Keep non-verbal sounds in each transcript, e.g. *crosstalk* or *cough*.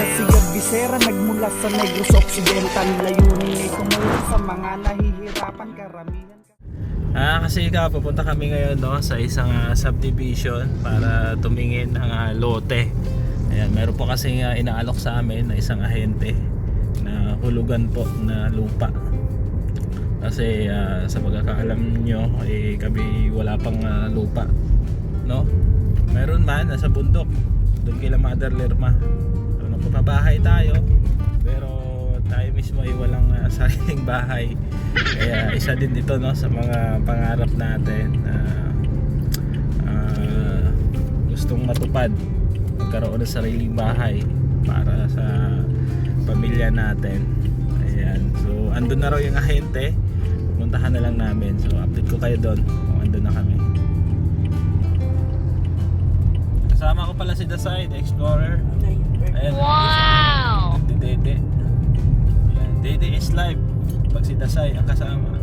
si Visera Nagmula sa Negros Occidental Layunin ay tumulong sa mga nahihirapan karamihan Ah, kasi ka pupunta kami ngayon no sa isang ah, subdivision para tumingin ng ah, lote. Ayan, meron po kasi uh, inaalok sa amin na isang ahente na hulugan po na lupa. Kasi ah, sa pagkakaalam nyo, eh, kami wala pang ah, lupa. No? Meron man, nasa bundok. Doon kila Mother Lerma. So, nagpapabahay tayo. Pero tayo mismo ay walang ah, sariling bahay. Kaya isa din dito no sa mga pangarap natin na ah, gustong matupad magkaroon ng sariling bahay para sa pamilya natin. Ayan. So andun na raw yung ahente. Puntahan na lang namin. So update ko kayo doon kung andun na kami. Kasama ko pala si Dasay, the Explorer. Ayan. Wow! Si Dede. Ayan. Dede is live. Pag si Dasay ang kasama. *laughs*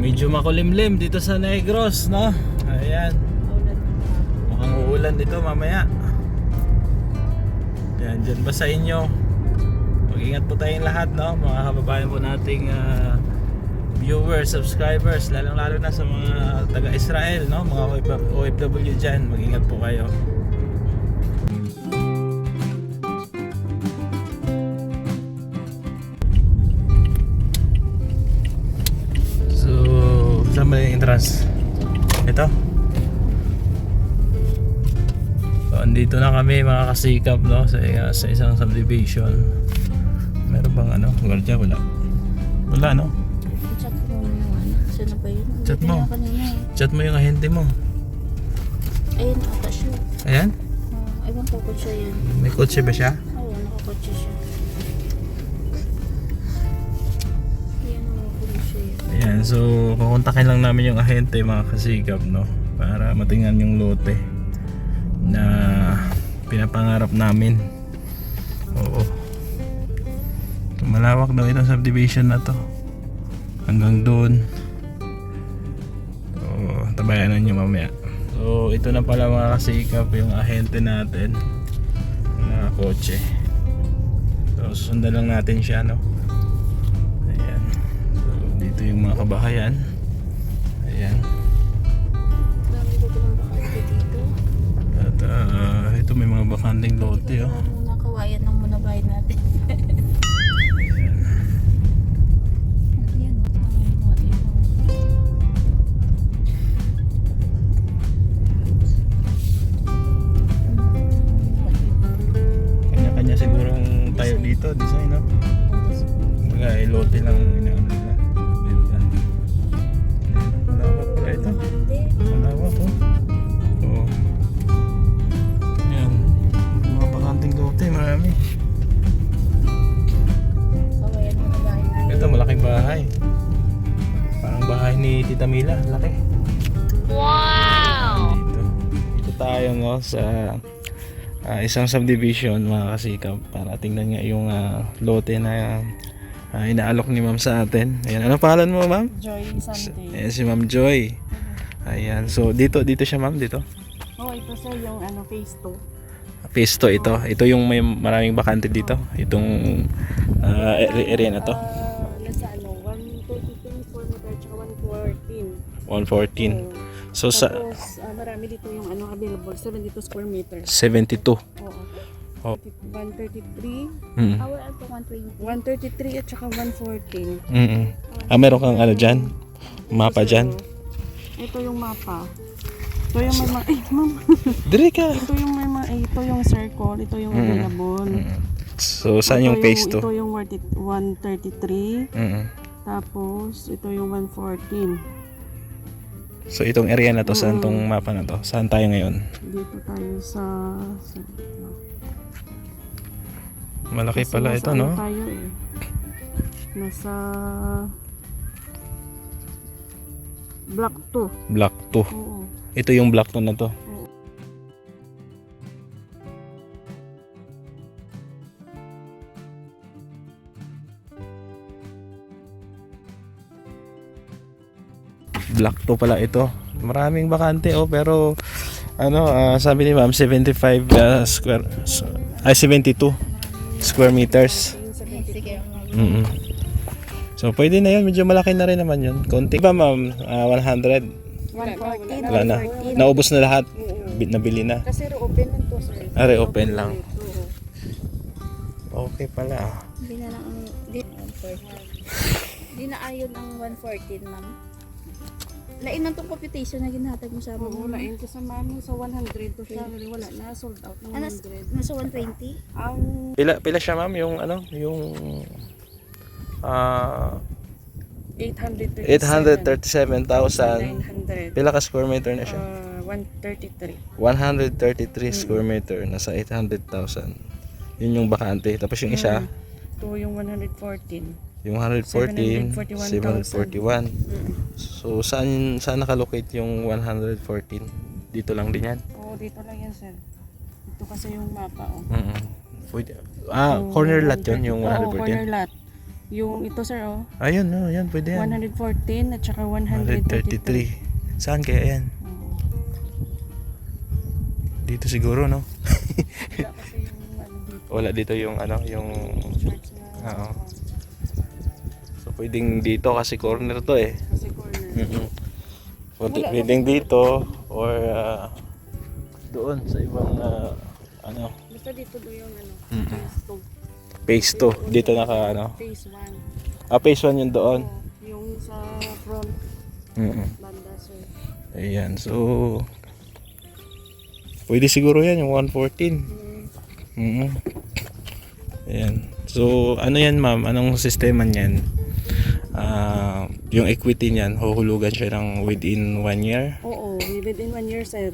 Medyo makulimlim dito sa Negros, no? Ayan. Mukhang uulan dito mamaya. Yan, dyan ba sa inyo? Mag-ingat po tayong lahat, no? Mga kababayan po nating ah, viewers, subscribers, lalong-lalo na sa mga taga-Israel, no? Mga OFW dyan, mag-ingat po kayo. So, saan ba yung entrance? Ito? So, andito na kami mga kasikap, no? Sa, uh, sa isang subdivision. Meron bang ano? Gwardiya? Wala. Wala, no? Chat mo naman. Sino ba yun? Chat mo. na kanina eh. Chat mo yung ahente mo. Ayun, ata siya. Ayan? Oh, ewan ko siya yan. May kotse ba siya? Oo, nakakotse siya. Ayan, siya yan. Ayan, so kukontakin lang namin yung ahente mga kasigap, no? Para matingnan yung lote na pinapangarap namin. Oo. Malawak daw itong subdivision na to. Hanggang doon. So, tabayanan nyo mamaya. So, ito na pala mga kasikap yung ahente natin na kotse. So, susundan lang natin siya, no? Ayan. So, dito yung mga kabahayan. Ayan. At ah, ito may mga bakanting lote, oh. Nakawayan ng muna bahay natin. No sa ah, isang subdivision mga kasikap para tingnan nga yung ah, lote na ah, inaalok ni ma'am sa atin. Ayan, ano pangalan mo ma'am? Joy Sunday. Ayan, si ma'am Joy. Ayan, so dito, dito siya ma'am, dito. Oh, ito sir yung ano, phase 2. Phase to ito. Ito yung may maraming bakante dito. Itong ah, area area na to. Ah, nasa ano, 133 square meter tsaka 114. 114. So sa Tapos, ah, marami dito yung ano available, 72 square meter. 72. Oo. Oh. 133, Mm. ito 120. 133 at saka 114. Mm. Ah, meron kang ano dyan? Mapa dyan? Ito yung mapa. Ito yung may mga, ay *laughs* ma'am. Dire ka. Ito yung may mga, ito yung circle, ito yung Mm. available. So, saan yung Ito phase to? Ito yung 133, Mm. tapos ito yung 114. So, itong area na to, saan tong mapa na to? Saan tayo ngayon? Dito tayo sa, sa Malaki Kasi pala ito, ano no? tayo eh. Nasa block 2. Block 2. Oo. Ito yung block 2 na to. Block 2 pala ito. Maraming bakante oh, pero Ano, ah, sabi ni ma'am, 75 ah, square, ay 72 square meters. 70. mm So, pwede na yun. Medyo malaki na rin naman yun. Konti ba, ma'am? Ah, 100? 114. Wala na. Naubos na lahat. Bi- Nabili na. Kasi reopen lang to, sir. Ah, reopen lang. Okay pala. ah. Hindi na lang ang... Di, di na ayon ang 114, ma'am. Lain lang tong computation na ginhatag mo sa Oo, amin. lain ka sa mami. So, 100 to siya. Wala na. Sold out ng Ano, 100. nasa 120? Ang Pila, pila siya, ma'am? Yung ano? Yung... Ah... 837. 837,000. 900. Pila ka square meter na siya? Uh, 133. 133 square meter. Nasa 800,000. Yun yung bakante. Tapos yung isa, Ito yung 114. Yung 140, 741. 741,000. So, saan, saan nakalocate yung 114? Dito lang din yan? Oo, dito lang yan, sir. Ito kasi yung mapa, oh. Mm Pwede. Ah, Yung corner lot yun, 130 yung Oo, corner 114. lot. Yung ito, sir, oh. Ayun, no, yan, pwede yan. 114 at saka 133. 133. Saan kaya yan? Oo. Dito siguro, no? Wala kasi yung ano dito. Wala dito yung ano, yung... Oo. Pwedeng dito kasi corner to eh. Kasi corner. Mm-hmm. Pwede, Wala pwedeng dito or ah, doon sa ibang ah, ano, Basta dito do yung ano. Mm-mm. Phase phase 2. Dito naka ano. 2. Phase 1. Ah, phase 1 yung doon. yung sa front Mm-mm. banda, sir. Ayan, so pwede siguro yan yung 114. Mm. Mm Ayan. So, ano yan ma'am? Anong sistema niyan? Ah, yung equity niyan, huhulugan siya ng within one year. Oo, within one year, sir.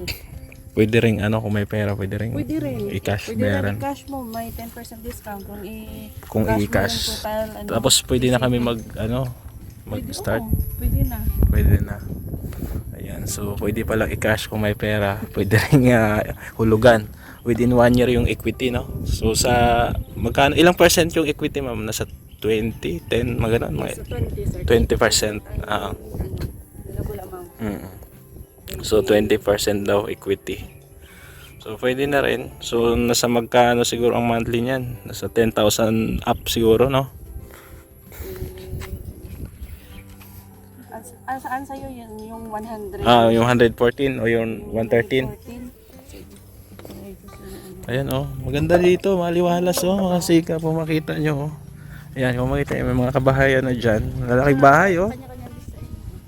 Pwede ring ano, kung may pera, pwede ring Pwede rin. i-cash Pwede meron. rin i-cash mo. May 10% discount kung i- Kung cash i-cash. total, ano. Tapos pwede na kami mag ano, Pwede, mag-start. oo, pwede na. Pwede na. Ayan, so pwede pala i-cash kung may pera. Pwede rin ah, hulugan. Within one year yung equity, no? So sa, magkano, ilang percent yung equity, ma'am? Nasa 20, 10, mga ganun, mga 20%. 20, sir. Ah. Ano, billable amount. Mm. So 20% daw equity. So pwede na rin. So nasa magkano siguro ang monthly niyan? Nasa 10,000 up siguro, no? Ah, saan sa'yo yun? Yung 100? Ah, yung 114 o yung 113. 14? Sige. Okay, gusto na ano. Ayan oh, maganda dito, maliwalas oh, mga sika po makita nyo oh. Ayan, kung makita may mga kabahayan na dyan. Lalaking bahay oh.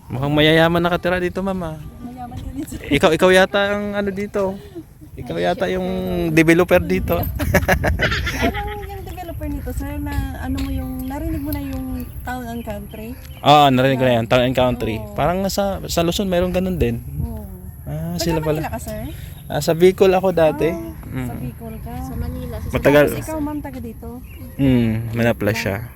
Mukhang mayayaman nakatira dito mama. Mayaman ka din. Ikaw, ikaw yata ang ano dito. Ikaw yata yung developer dito. *laughs* Anong yung *laughs* developer nito, sir, na ano mo yung, narinig mo na yung town and country? Oo, narinig ko na yan, Town and Country. Parang sa, sa Luzon, mayroon ganun din. Oo. Ah, sila Manila pala. ka, sir? Ah, sa Bicol ako dati. Sa Mm. Bicol ka? Sa Manila. Sa Matagal. Tapos ikaw, ma'am, taga dito? Mm, manapla siya.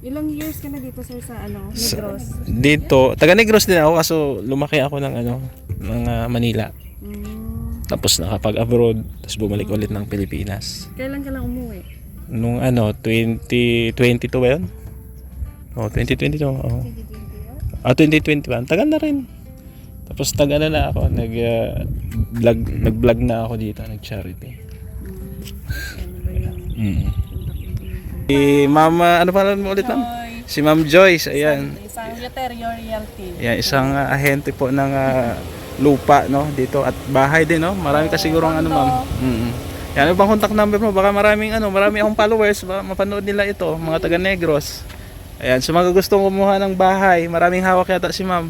Ilang years ka na dito, sir, sa ano, Negros? Dito, taga Negros din ako kaso lumaki ako ng ano, ng ah, Manila. Mm. Tapos nakapag-abroad, tapos bumalik ulit ng Pilipinas. Kailan ka lang umuwi? Nung ano, 2022 ba yun? Oh, 2022. Oh. Ah, 2021. Tagal na rin. Tapos tagal na na ako. Nag, ah, vlog, nag-vlog na ako dito. Nag-charity. Mm. Si Mama, ano pa mo ulit? Joy? Si Ma'am Joyce, ayan. Isang Uterio Realty. Ayan, isang ah, ahente po ng ah, lupa, no? Dito at bahay din, no? Marami ka siguro ano, ma'am. Mm Yan, ano bang contact number mo? Baka maraming ano, marami akong followers, baka mapanood nila ito, mga taga Negros. Ayan, so mga gustong kumuha ng bahay, maraming hawak yata si ma'am.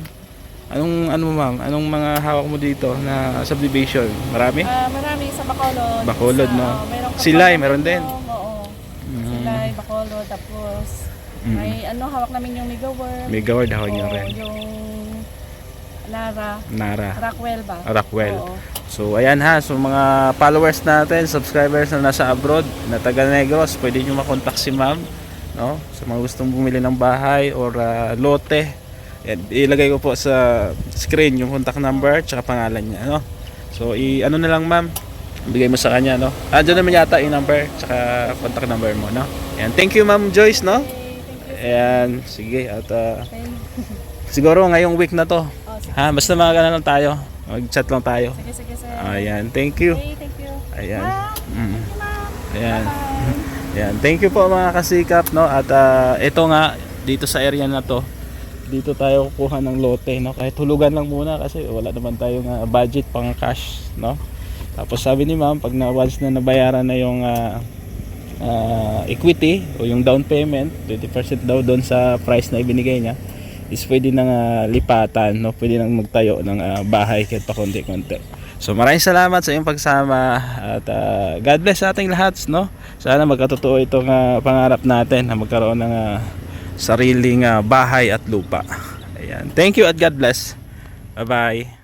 Anong ano ma'am? Anong mga hawak mo dito na subdivision? Marami? Ah, marami sa Bacolod. Bacolod, no? oh, Silay, meron din. Oo. Mm. Silay, Bacolod, tapos Mm. may ano, hawak namin yung Mega Worm. May gaward hawak niyo Oo, rin. yung Nara, Nara. Rockwell ba? Rockwell. Oo. So ayan ha, so mga followers natin, subscribers na nasa abroad, na taga Negros, pwede nyo makontak si ma'am, no? Sa mga gustong bumili ng bahay or ah, lote. Yan, ilagay ko po sa screen yung contact number at pangalan niya, no? So i ano na lang ma'am, bigay mo sa kanya, no? Ah, dyan naman yata yung number tsaka contact number mo, no? Yan, thank you ma'am Joyce, no? Ayan, sige, at Okay. siguro ngayong week na to, Oh. Ha, basta mga ganun lang tayo. Mag-chat lang tayo. Sige, sige, sir. Ayan, thank you. Okay, thank you. Ayan. Mm. Ayan. Ayan. Thank you po mga kasikap, no? At ah, ito nga dito sa area na to, dito tayo kukuha ng lote, no? Kahit hulugan lang muna kasi wala naman tayong ah, budget pang cash, no? Tapos sabi ni Ma'am, pag na once na nabayaran na yung ah, ah, equity o yung down payment, 20% daw doon sa price na ibinigay niya, is pwede nang ah, lipatan, no? Pwede nang magtayo ng ah, bahay kahit pa konti-konti. So maraming salamat sa iyong pagsama at ah, God bless sa ating lahat, no? Sana magkatotoo itong ah, pangarap natin na magkaroon ng ah, sariling ah, bahay at lupa. Ayan. Thank you at God bless. Bye-bye.